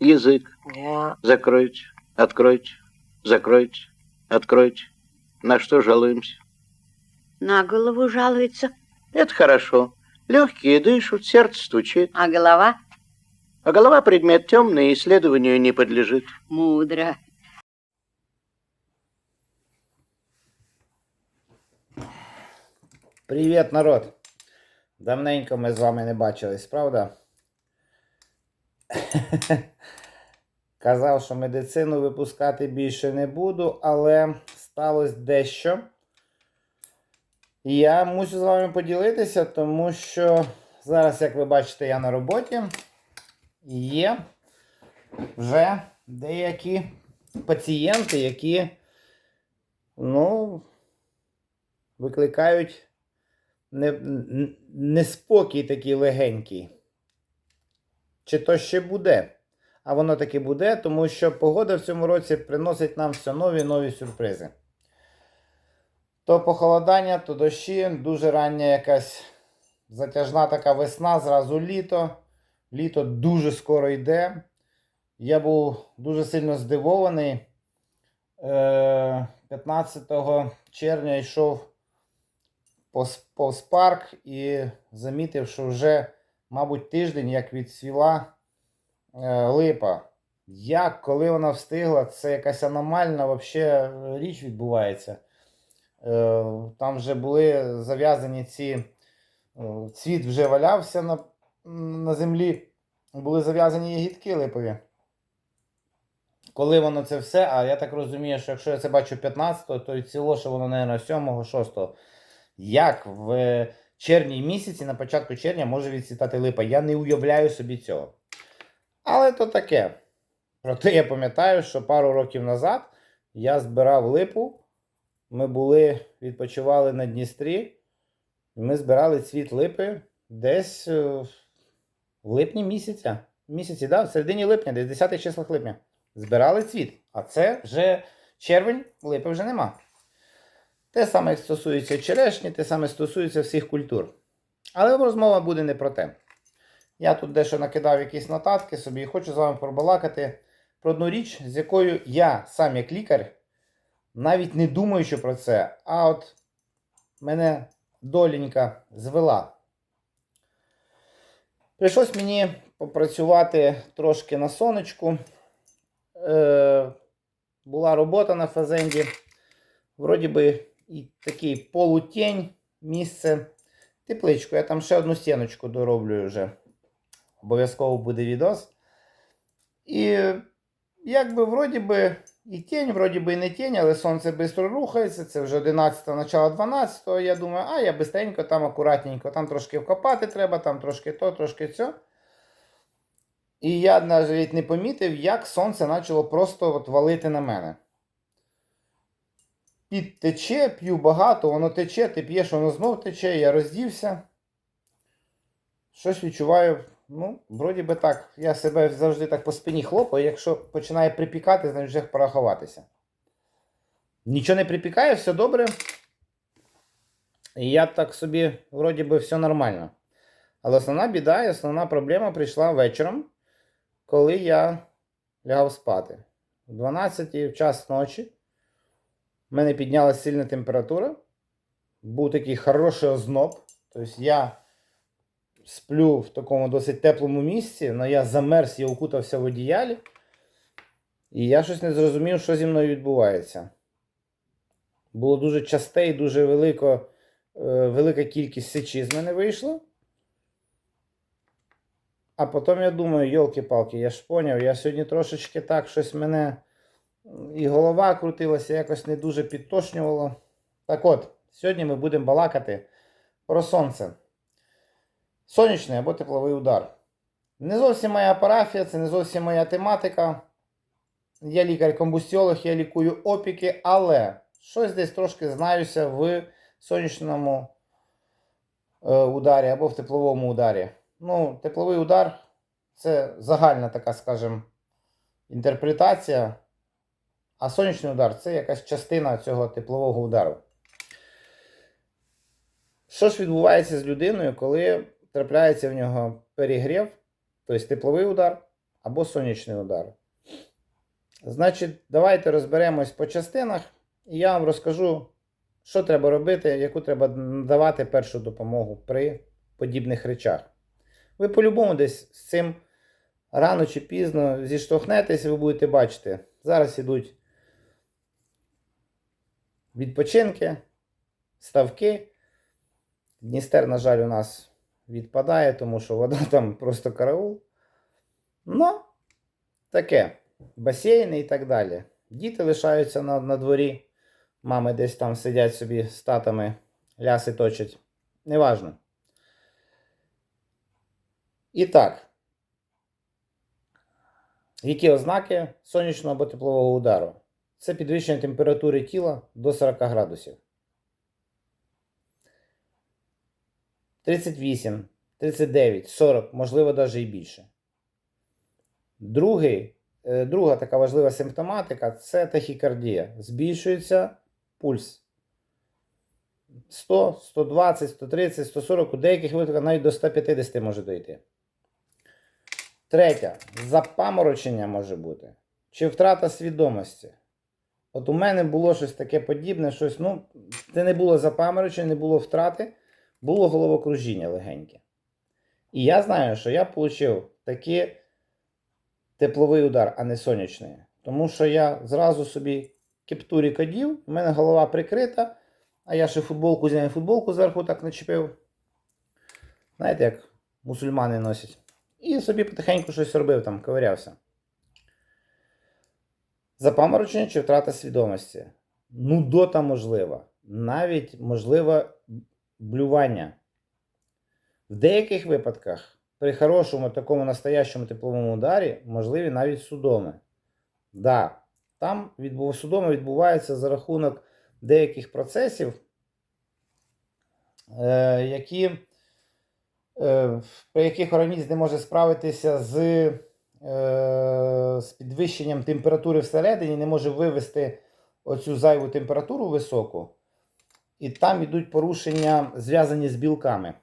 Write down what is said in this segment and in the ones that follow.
язык. Закройте, откройте, закройте, откройте. На что жалуемся? на голову жалуется, Это хорошо. Легкие дышат, сердце стучит. а голова А голова предмет темный, исследованию не подлежит. мудро. Привіт, народ! Давненько ми з вами не бачились, правда? Казав, що медицину випускати більше не буду, але сталося дещо. Я мушу з вами поділитися, тому що зараз, як ви бачите, я на роботі. Є вже деякі пацієнти, які, ну, викликають неспокій такий легенький. Чи то ще буде? А воно таки буде, тому що погода в цьому році приносить нам все нові нові сюрпризи. То похолодання, то дощі, дуже рання якась затяжна така весна, зразу літо. Літо дуже скоро йде. Я був дуже сильно здивований. Е, 15 червня йшов повз парк і замітив, що вже, мабуть, тиждень як відсвіла е, липа. Як, коли вона встигла, це якась аномальна вообще річ відбувається. Е, там вже були зав'язані ці. е, Цвіт вже валявся на, на землі, були зав'язані ягідки липові. Коли воно це все, а я так розумію, що якщо я це бачу 15-го, то і ціло, що воно, мабуть, 7-го, 6-го. Як в червні місяці, на початку червня може відцвітати липа. Я не уявляю собі цього. Але то таке. Проте я пам'ятаю, що пару років назад я збирав липу. Ми були, відпочивали на Дністрі. Ми збирали цвіт липи десь е, в липні місяця. Місяці, да, в середині липня, десь 10 числах липня. Збирали цвіт. А це вже червень, липи вже нема. Те саме стосується черешні, те саме стосується всіх культур. Але розмова буде не про те. Я тут дещо накидав якісь нотатки собі і хочу з вами пробалакати про одну річ, з якою я сам як лікар, навіть не думаючи про це, а от мене доленька звела. Прийшлось мені попрацювати трошки на сонечку. Е, була робота на фазенді. Вроді би і такий полутінь місце. Тепличку. Я там ще одну стіночку дороблю вже. Обов'язково буде відос. І якби вроді би і тінь, вроді би і не тінь, але сонце швидко рухається. Це вже 11 начало 12 Я думаю, а я бистренько, там акуратненько, там трошки вкопати треба, там трошки то, трошки цьо. І я навіть не помітив, як сонце почало просто от валити на мене. Підтече, п'ю багато, воно тече, ти п'єш, воно знов тече, я роздівся. Щось відчуваю, ну, вроді би так. Я себе завжди так по спині хлопаю, якщо починає припікати, значить вже пора ховатися. Нічого не припікає, все добре. І я так собі, вроді би, все нормально. Але основна біда і основна проблема прийшла вечором, коли я лягав спати. О 12 в час ночі. У мене піднялася сильна температура. Був такий хороший озноб. Тобто я сплю в такому досить теплому місці, але я замерз і окутався в одіялі. І я щось не зрозумів, що зі мною відбувається. Було дуже часте і дуже велико, е, велика кількість сечі з мене вийшла. А потім я думаю, йолки-палки, я ж поняв, я сьогодні трошечки так щось мене і голова крутилася, якось не дуже підтошнювало. Так от, сьогодні ми будемо балакати про сонце. Сонячний або тепловий удар. Не зовсім моя парафія, це не зовсім моя тематика. Я лікар-комбустіолог, я лікую опіки, але щось десь трошки знаюся в сонячному е, ударі або в тепловому ударі. Ну, тепловий удар це загальна така, скажімо, інтерпретація. А сонячний удар це якась частина цього теплового удару. Що ж відбувається з людиною, коли трапляється в нього перегрів, тобто тепловий удар, або сонячний удар. Значить, давайте розберемось по частинах, і я вам розкажу, що треба робити, яку треба надавати першу допомогу при подібних речах. Ви по-любому десь з цим рано чи пізно зіштовхнетесь, ви будете бачити. Зараз ідуть відпочинки, ставки. Дністер, на жаль, у нас відпадає, тому що вода там просто караул. Ну, таке. Басейни і так далі. Діти лишаються на, на дворі. Мами десь там сидять собі з татами, ляси точать. Неважно. І так. Які ознаки сонячного або теплового удару? Це підвищення температури тіла до 40 градусів. 38, 39, 40, можливо, навіть і більше. Другий, е, друга така важлива симптоматика це тахікардія. Збільшується пульс. 100, 120, 130, 140, у деяких випадках навіть до 150 може дойти. Третя. Запаморочення може бути. Чи втрата свідомості. От у мене було щось таке подібне, щось, ну, це не було запаморочення, не було втрати, було головокружіння легеньке. І я знаю, що я отримав такий тепловий удар, а не сонячний. Тому що я зразу собі кептурі кадів, у мене голова прикрита, а я ще футболку зняв футболку зверху так начепив. Знаєте, як мусульмани носять. І собі потихеньку щось робив там, ковирявся. Запаморочення чи втрата свідомості. Нудота можлива. Навіть можливе блювання. В деяких випадках, при хорошому такому настоящому тепловому ударі, можливі навіть судоми. Да, там відбув, судоми відбуваються за рахунок деяких процесів, е, які, е, при яких організм не може справитися з, з підвищенням температури всередині, не може вивести оцю зайву температуру високу, і там йдуть порушення, зв'язані з білками.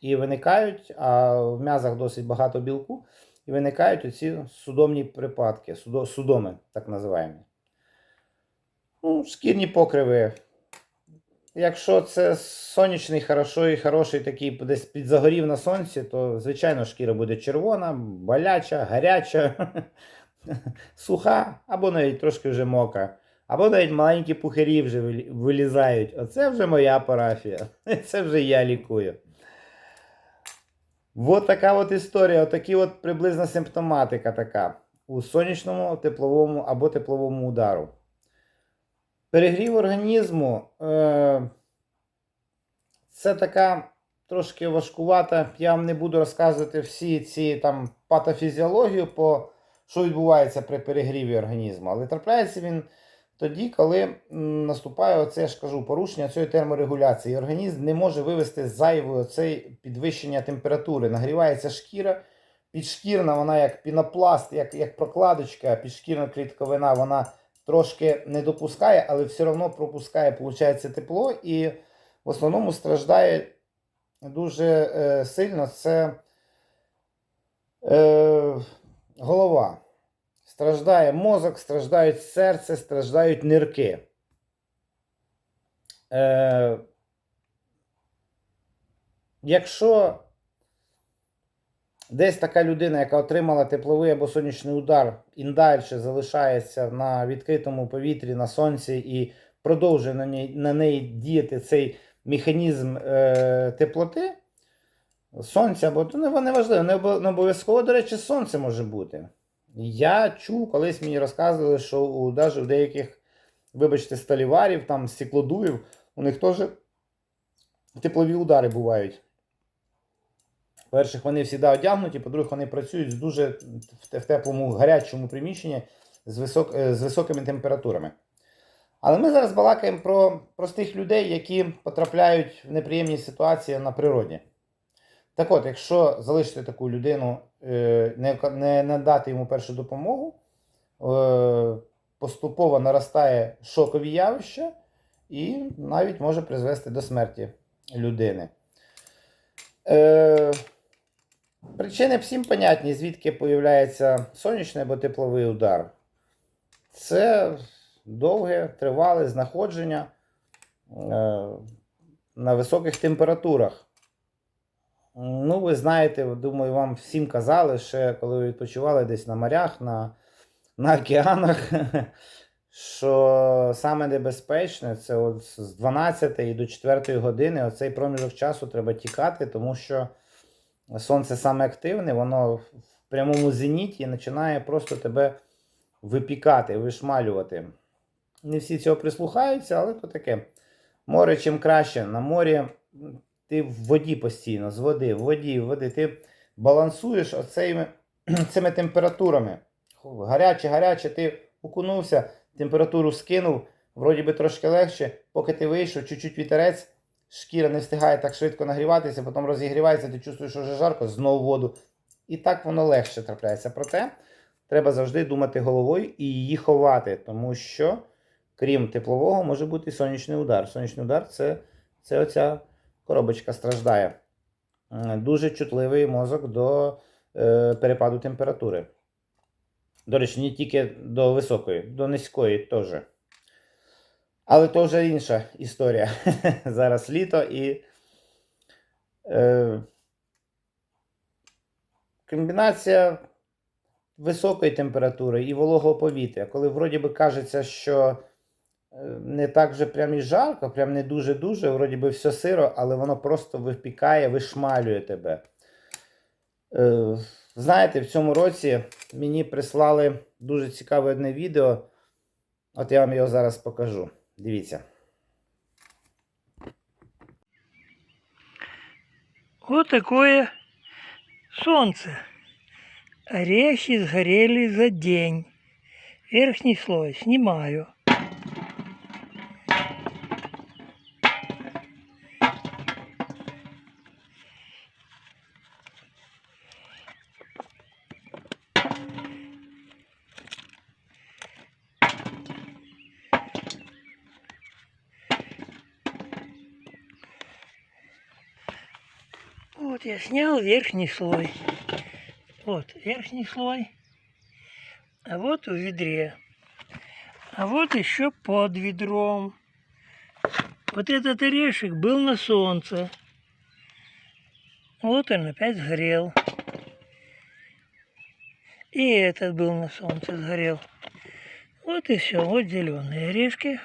І виникають, а в м'язах досить багато білку, і виникають оці судомні припадки, судо, судоми, так називаємо. Ну, шкірні покриви. Якщо це сонячний, хороший, хороший такий десь підзагорів на сонці, то, звичайно, шкіра буде червона, боляча, гаряча, суха, або навіть трошки вже мока. Або навіть маленькі пухирі вже вилізають. Оце вже моя парафія. Це вже я лікую. Вот така от історія, отакі от приблизна симптоматика така у сонячному, тепловому або тепловому удару. Перегрів організму е, це така трошки важкувата. Я вам не буду розказувати всі ці там патофізіологію, по що відбувається при перегріві організму, але трапляється він тоді, коли наступає оце, я ж кажу, порушення цієї терморегуляції. Організм не може вивести зайве оцей підвищення температури. Нагрівається шкіра. Підшкірна, вона як пінопласт, як, як прокладочка, підшкірна клітковина, вона трошки не допускає, але все одно пропускає, виходить, тепло. І в основному страждає дуже е, сильно це е, голова. Страждає мозок, страждають серце, страждають нирки. Е, якщо десь така людина, яка отримала тепловий або сонячний удар, і далі залишається на відкритому повітрі, на сонці і продовжує на неї, на неї діяти цей механізм е, теплоти, сонця, або то не, не важливо, не обов'язково, до речі, сонце може бути. Я чув, колись мені розказували, що у, даже в деяких, вибачте, сталіварів, там стеклодуїв, у них теж теплові удари бувають. Перших, вони завжди одягнуті, по-друге, вони працюють з дуже в теплому гарячому приміщенні з, висок, е, з високими температурами. Але ми зараз балакаємо про простих людей, які потрапляють в неприємні ситуації на природі. Так от, якщо залишити таку людину, е, не, не надати йому першу допомогу, е, поступово наростає шокові явища і навіть може призвести до смерті людини. Причини всім понятні, звідки появляється сонячний або тепловий удар. Це довге, тривале знаходження е, на високих температурах. Ну, ви знаєте, думаю, вам всім казали, ще коли ви відпочивали десь на морях, на, на океанах, що саме небезпечне це от з 12 до 4 години оцей проміжок часу треба тікати, тому що сонце саме активне, воно в прямому зеніті починає просто тебе випікати, вишмалювати. Не всі цього прислухаються, але то таке. Море чим краще. На морі ти в воді постійно, з води, в воді, в воді. Ти балансуєш оцими цими температурами. Гаряче, гаряче, ти окунувся, температуру скинув, вроді би трошки легше, поки ти вийшов, чуть-чуть вітерець, шкіра не встигає так швидко нагріватися, потім розігрівається, ти чувствуєш, що вже жарко, знову воду. І так воно легше трапляється. Проте треба завжди думати головою і її ховати, тому що, крім теплового, може бути сонячний удар. Сонячний удар це, це оця коробочка страждає. Дуже чутливий мозок до е, перепаду температури. До речі, не тільки до високої, до низької теж. Але то вже інша історія. Зараз літо і е, комбінація високої температури і вологого повітря, коли вроді би кажеться, що е, не так вже прям і жарко, прям не дуже-дуже, вроді би все сиро, але воно просто випікає, вишмалює тебе. Е, знаєте, в цьому році мені прислали дуже цікаве одне відео. От я вам його зараз покажу. Дивіться. Вот такое солнце. Орехи сгорели за день. Верхний слой снимаю. Я снял верхний слой. Вот верхний слой. А вот в ведре. А вот еще под ведром. Вот этот орешек был на солнце. Вот он опять сгорел. И этот был на солнце, сгорел. Вот и все. Вот зеленые орешки,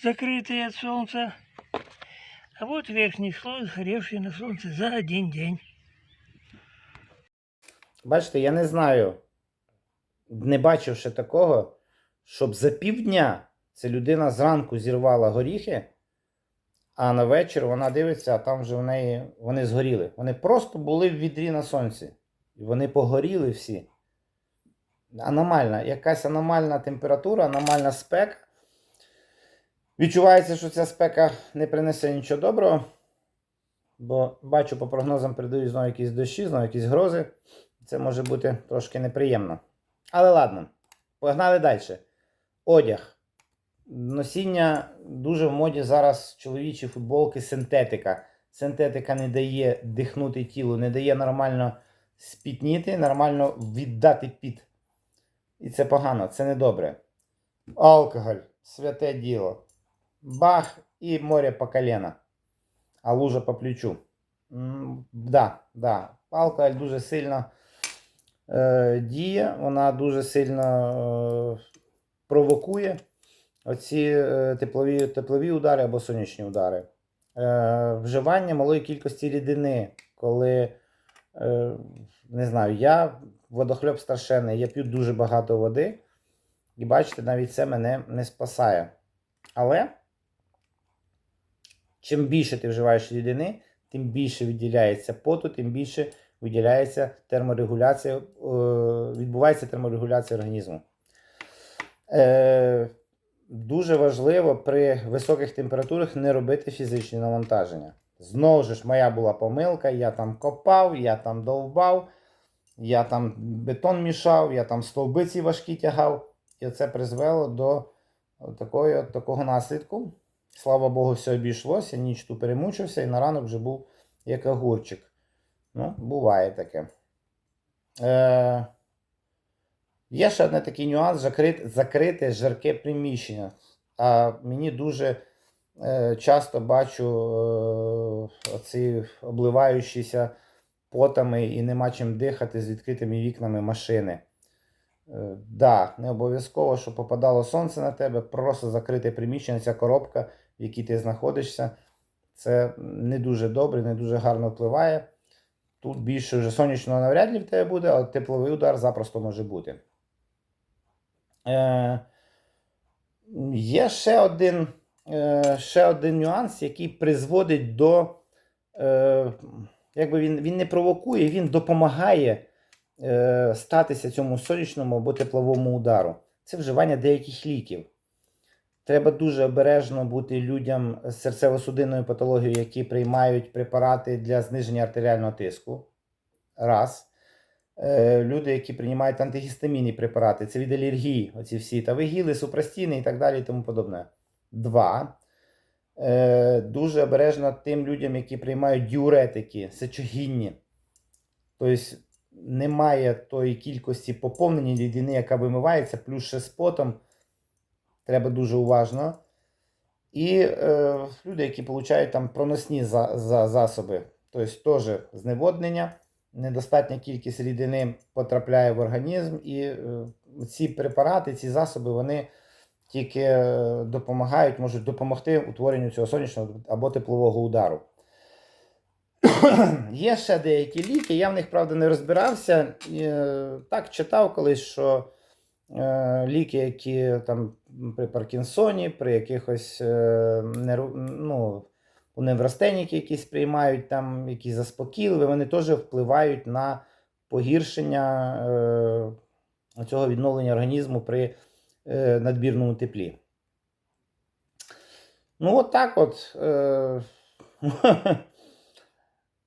закрытые от солнца. А вот верхний слой, сгоревший на солнце за один день. Бачите, я не знаю, не бачив ще такого, щоб за півдня ця людина зранку зірвала горіхи, а на вечір вона дивиться, а там вже в неї вони згоріли. Вони просто були в відрі на сонці. І вони погоріли всі. Аномальна, якась аномальна температура, аномальна спека. Відчувається, що ця спека не принесе нічого доброго. Бо бачу, по прогнозам передають знову якісь дощі, знову якісь грози. Це може бути трошки неприємно. Але ладно, погнали далі. Одяг. Носіння дуже в моді зараз чоловічі футболки синтетика. Синтетика не дає дихнути тілу, не дає нормально спітніти, нормально віддати піт. І це погано, це недобре. Алкоголь, святе діло. Бах і море по колено. А лужа по плечу. Да, да. Алкоголь дуже сильно е, діє, вона дуже сильно е, провокує оці е, теплові, теплові удари або сонячні удари. Е, вживання малої кількості рідини, коли, е, не знаю, я водохльоб страшенний, я п'ю дуже багато води, і бачите, навіть це мене не спасає. Але чим більше ти вживаєш рідини, тим більше відділяється поту, тим більше виділяється терморегуляція, е, відбувається терморегуляція організму. Е, дуже важливо при високих температурах не робити фізичні навантаження. Знову ж моя була помилка, я там копав, я там довбав, я там бетон мішав, я там стовбиці важкі тягав. І це призвело до такої, такого наслідку. Слава Богу, все обійшлося, ніч ту перемучився і на ранок вже був як огурчик. Ну, буває таке. Е, є ще один такий нюанс закрити, закрите жарке приміщення. А мені дуже е, часто бачу е, оці обливаючіся потами і нема чим дихати з відкритими вікнами машини. Е, да, не обов'язково, щоб попадало сонце на тебе, просто закрите приміщення, ця коробка, в якій ти знаходишся. Це не дуже добре, не дуже гарно впливає. Тут більше вже сонячного навряд ли в тебе буде, але тепловий удар запросто може бути. Е, є ще один, е, ще один нюанс, який призводить до. Е, якби він, він не провокує, він допомагає е, статися цьому сонячному або тепловому удару. Це вживання деяких ліків. Треба дуже обережно бути людям з серцево-судинною патологією, які приймають препарати для зниження артеріального тиску. Раз. Е, люди, які приймають антигістамінні препарати, це від алергії, оці всі тавигіли, супрастіни і так далі і тому подобне. Два. Е, дуже обережно тим людям, які приймають діуретики, сечогінні. Тобто немає тої кількості поповнення рідини, яка вимивається, плюс ще з потом. Треба дуже уважно. І е, люди, які получають там проносні за, за, засоби, тобто теж зневоднення, недостатня кількість рідини потрапляє в організм, і е, ці препарати, ці засоби, вони тільки е, допомагають, можуть допомогти утворенню цього сонячного або теплового удару. Є ще деякі ліки, я в них, правда, не розбирався. Е, так читав колись, що ліки, які там при Паркінсоні, при якихось е, ну, у неврастеніки якісь приймають, там якісь заспокійливі, вони теж впливають на погіршення е, цього відновлення організму при е, надмірному теплі. Ну, от так от. Е,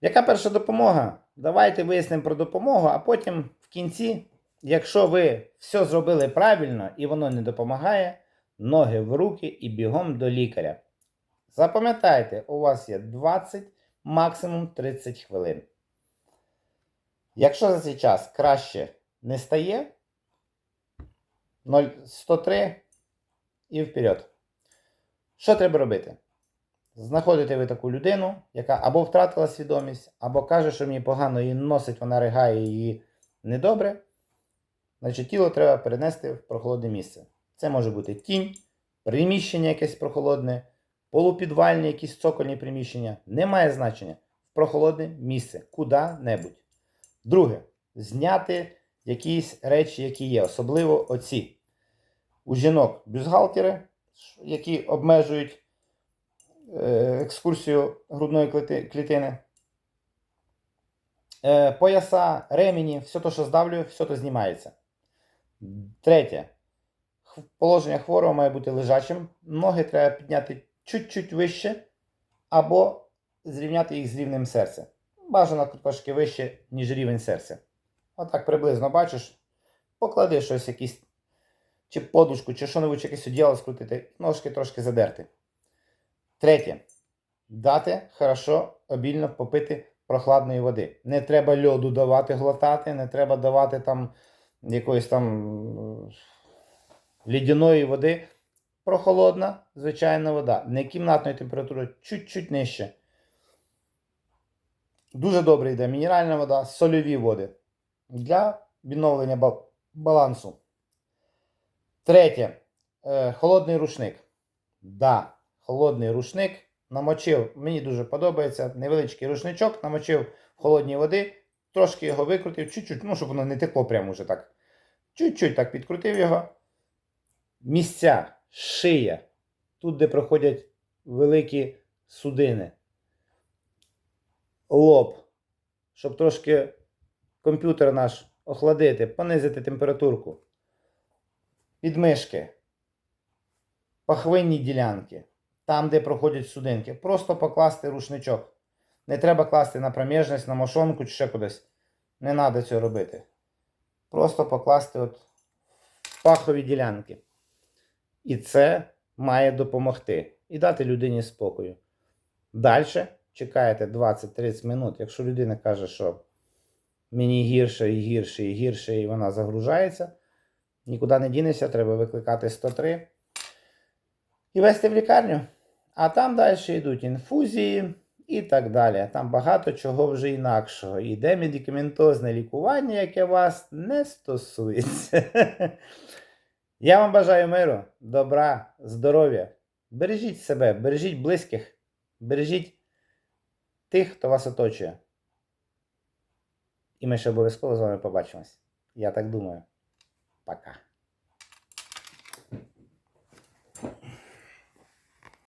яка перша допомога? Давайте вияснимо про допомогу, а потім в кінці, якщо ви все зробили правильно і воно не допомагає, ноги в руки і бігом до лікаря. Запам'ятайте, у вас є 20, максимум 30 хвилин. Якщо за цей час краще не стає, 0,103 і вперед. Що треба робити? Знаходите ви таку людину, яка або втратила свідомість, або каже, що мені погано її носить, вона ригає її недобре. Значить, тіло треба перенести в прохолодне місце. Це може бути тінь, приміщення якесь прохолодне, полупідвальні якісь цокольні приміщення. Немає значення. В прохолодне місце, куди-небудь. Друге, зняти якісь речі, які є, особливо оці. У жінок бюстгальтери, які обмежують е, екскурсію грудної клітини. Е, Пояса, ремені, все те, що здавлює, все то знімається. Третє. Положення хворого має бути лежачим. Ноги треба підняти чуть-чуть вище, або зрівняти їх з рівнем серця. Бажано трошки вище, ніж рівень серця. Отак приблизно бачиш. Поклади щось, якісь, чи подушку, чи що-небудь, якесь одіяло скрутити, ножки трошки задерти. Третє. Дати хорошо обільно попити прохладної води. Не треба льоду давати глотати, не треба давати там якоїсь там е, лідяної води. Прохолодна, звичайна вода. Не кімнатної температури, чуть-чуть нижче. Дуже добре йде мінеральна вода, сольові води для відновлення балансу. Третє. Е, холодний рушник. Да, холодний рушник намочив. Мені дуже подобається. Невеличкий рушничок, намочив в холодній води, трошки його викрутив, чуть-чуть, ну, щоб воно не текло прямо вже так. Чуть-чуть так підкрутив його. Місця, шия. Тут, де проходять великі судини. Лоб. Щоб трошки комп'ютер наш охладити, понизити температурку. Підмишки. Пахвинні ділянки. Там, де проходять судинки. Просто покласти рушничок. Не треба класти на проміжність, на мошонку чи ще кудись. Не треба цього робити. Просто покласти от пахові ділянки. І це має допомогти. І дати людині спокою. Далі чекаєте 20-30 минут. Якщо людина каже, що мені гірше і гірше і гірше, і вона загружається, нікуди не дінешся, треба викликати 103 і вести в лікарню. А там далі йдуть інфузії і так далі. Там багато чого вже інакшого. Іде медикаментозне лікування, яке вас не стосується. Я вам бажаю миру, добра, здоров'я. Бережіть себе, бережіть близьких, бережіть тих, хто вас оточує. І ми ще обов'язково з вами побачимось. Я так думаю. Пока.